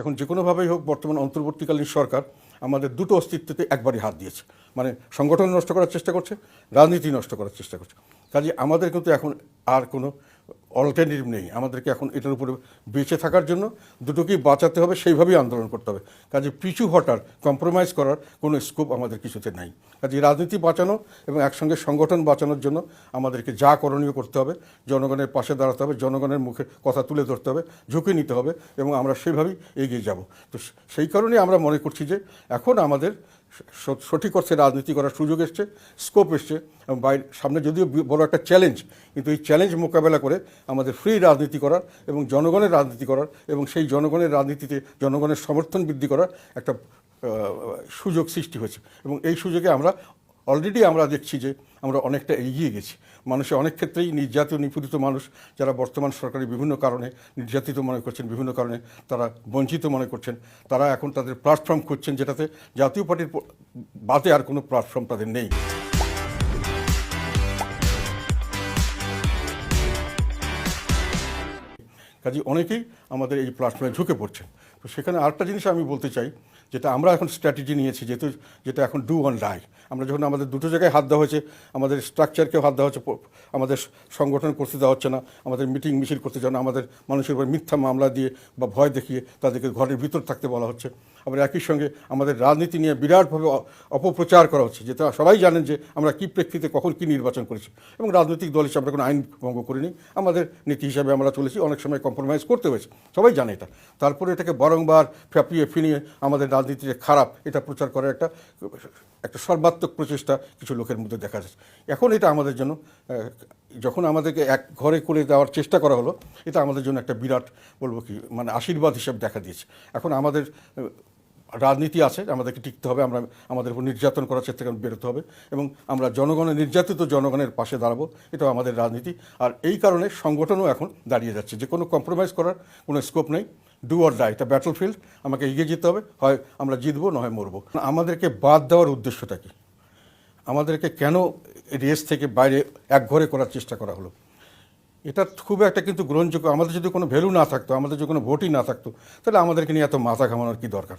এখন যে কোনোভাবেই হোক বর্তমান অন্তর্বর্তীকালীন সরকার আমাদের দুটো অস্তিত্বতে একবারই হাত দিয়েছে। মানে সংগঠন নষ্ট করার চেষ্টা করছে, রাজনীতি নষ্ট করার চেষ্টা করছে। কাজে আমাদের কিন্তু এখন আর কোনো অল্টারনেটিভ নেই। আমাদেরকে এখন এটার উপরে বেঁচে থাকার জন্য দুটোকেই বাঁচাতে হবে, সেইভাবেই আন্দোলন করতে হবে। কাজে পিছু হটার কম্প্রোমাইজ করার কোনো স্কোপ আমাদের কিছুতে নাই। কাজে রাজনীতি বাঁচানো এবং একসঙ্গে সংগঠন বাঁচানোর জন্য আমাদেরকে যা করণীয় করতে হবে, জনগণের পাশে দাঁড়াতে হবে, জনগণের মুখে কথা তুলে ধরতে হবে, ঝুঁকি নিতে হবে এবং আমরা সেভাবেই এগিয়ে যাব। তো সেই কারণে আমরা মনে করছি যে এখন আমাদের সঠিক অর্থে রাজনীতি করার সুযোগ এসছে স্কোপ এসছে এবং বাইরে সামনে যদিও বড় একটা চ্যালেঞ্জ কিন্তু এই চ্যালেঞ্জ মোকাবেলা করে আমাদের ফ্রি রাজনীতি করার এবং জনগণের রাজনীতি করার এবং সেই জনগণের রাজনীতিতে জনগণের সমর্থন বৃদ্ধি করার একটা সুযোগ সৃষ্টি হয়েছে এবং এই সুযোগে আমরা অলরেডি আমরা দেখছি যে আমরা অনেকটা এগিয়ে গেছি। মানুষের অনেক ক্ষেত্রেই নির্যাতিত, নিপীড়িত মানুষ, যারা বর্তমান সরকারি বিভিন্ন কারণে নির্যাতিত মনে করছেন, বিভিন্ন কারণে তারা বঞ্চিত মনে করছেন, তারা এখন তাদের প্ল্যাটফর্ম খুঁজছেন যেটাতে জাতীয় পার্টির বাদে আর কোনো প্ল্যাটফর্ম তাদের নেই। কাজে অনেকেই আমাদের এই প্ল্যাটফর্মে ঝুঁকে পড়ছে তো সেখানে আরেকটা জিনিস আমি বলতে চাই, যেটা আমরা এখন স্ট্র্যাটেজি নিয়েছি, যেহেতু, যেটা এখন ডু অন ডাই আমরা যখন আমাদের দুটো জায়গায় হাত দেওয়া হয়েছে, আমাদের স্ট্রাকচারকেও হাত দেওয়া হচ্ছে আমাদের সংগঠন করতে দেওয়া হচ্ছে না, আমাদের মিটিং মিছিল করতে দেওয়া না, আমাদের মানুষের উপর মিথ্যা মামলা দিয়ে বা ভয় দেখিয়ে তাদেরকে ঘরের ভিতর থাকতে বলা হচ্ছে। আবার একই সঙ্গে আমাদের রাজনীতি নিয়ে বিরাটভাবে অপপ্রচার করা হচ্ছে, যেটা সবাই জানেন যে আমরা কী প্রেক্ষিতে কখন কী নির্বাচন করেছি। এবং রাজনৈতিক দল হিসেবে আমরা কোনো আইন ভঙ্গ করিনি, আমাদের নীতি হিসাবে আমরা চলেছি, অনেক সময় কম্প্রোমাইজ করতে হয়েছে, সবাই জানে এটা। তারপরে এটাকে বারংবার ফ্যাপিয়ে ফিনিয়ে আমাদের রাজনীতি যে খারাপ, এটা প্রচার করার একটা একটা সর্বাত্মক প্রচেষ্টা কিছু লোকের মধ্যে দেখা যাচ্ছে। এখন এটা আমাদের জন্য যখন আমাদেরকে এক ঘরে করে দেওয়ার চেষ্টা করা হলো, এটা আমাদের জন্য একটা বিরাট বলব কি মানে আশীর্বাদ হিসেবে দেখা দিয়েছে। এখন আমাদের রাজনীতি আছে, আমাদেরকে টিকতে হবে, আমরা আমাদের উপর নির্যাতন করার চেষ্টা থেকে বেরোতে হবে এবং আমরা জনগণের, নির্যাতিত জনগণের পাশে দাঁড়াবো, এটাও আমাদের রাজনীতি। আর এই কারণে সংগঠনও এখন দাঁড়িয়ে যাচ্ছে। যে কোনো কম্প্রোমাইজ করার কোনো স্কোপ নেই। ডু অর ডাই এটা ব্যাটল ফিল্ড আমাকে এগিয়ে যেতে হবে। হয় আমরা জিতবো, নয় মরবো। আমাদেরকে বাদ দেওয়ার উদ্দেশ্যটা কি? আমাদেরকে কেন রেস থেকে বাইরে একঘরে করার চেষ্টা করা হলো? এটা খুব একটা কিন্তু গ্রহণযোগ্য। আমাদের যদি কোনো ভ্যালু না থাকতো, আমাদের যদি কোনো ভোটই না থাকতো, তাহলে আমাদেরকে নিয়ে এত মাথা ঘামানোর কি দরকার?